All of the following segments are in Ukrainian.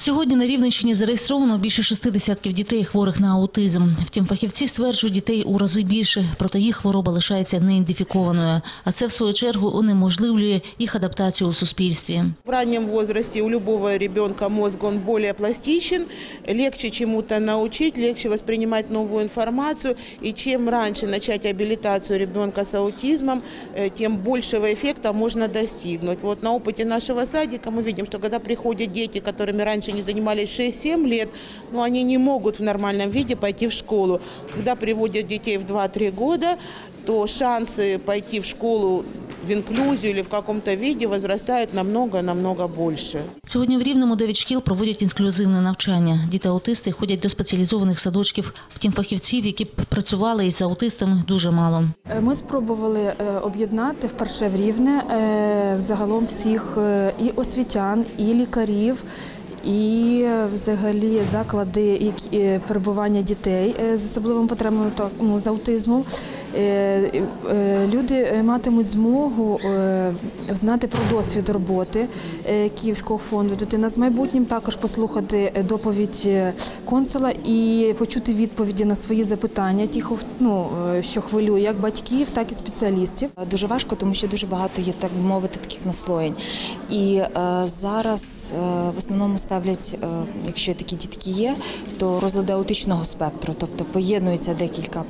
Сьогодні на Рівненщині зареєстровано більше шести десятків дітей, хворих на аутизм. Втім, фахівці стверджують, дітей у рази більше, проте їх хвороба лишається неідентифікованою. А це, в свою чергу, унеможливлює їх адаптацію у суспільстві. В раннем возрасте у любого ребенка мозг он более пластичен, легче чему-то научить, легче воспринимать новую информацию. И чем раньше начать абилитацию ребенка с аутизмом, э, тем большего эффекта можно достигнуть. Вот на опыте нашего садика мы видим, что когда приходят дети, которыми раньше не занимались 6-7 лет, но они не могут в нормальном виде пойти в школу. Когда приводят детей в 2-3 года, то шансы пойти в школу в инклюзию или в каком-то виде возрастают намного-намного больше. Сьогодні в Рівному дев'ять шкіл проводять інклюзивне навчання. Діти-аутисти ходять до спеціалізованих садочків. Втім, фахівців, які б працювали із аутистами, дуже мало. Е, Ми спробували е, об'єднати вперше в Рівне е, загалом всіх і освітян, і лікарів. І е, взагалі заклади е, перебування дітей е, з особливими потребами ну, з аутизмом. Люди матимуть змогу знати про досвід роботи Київського фонду Дитина з майбутнім, також послухати доповідь консула і почути відповіді на свої запитання, ті, ну, що хвилює як батьків, так і спеціалістів. Дуже важко, тому що дуже багато є, так би мовити, таких наслоєнь. І е, зараз е, в основному ставлять, е, якщо такі дітки є, то розлади аутичного спектру, тобто поєднується декілька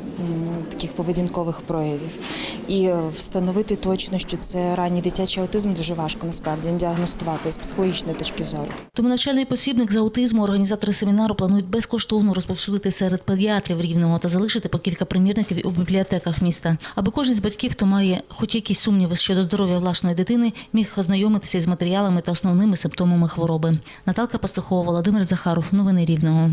таких поведінкових проявів. І е, встановити точно, що це ранній дитячий аутизм, дуже важко насправді діагностувати з психологічної точки зору. Тому навчальний посібник з аутизму організатори семінару планують безкоштовно розповсюдити серед педіатрів рівного та залишити по кілька примірників у бібліотеках міста, аби кожен з батьків, хто має хоч якісь сумніви щодо здоров'я власної дитини, міг ознайомитися з матеріалами та основними симптомами хвороби. Наталка Пастухова, Володимир Захаров. Новини Рівного.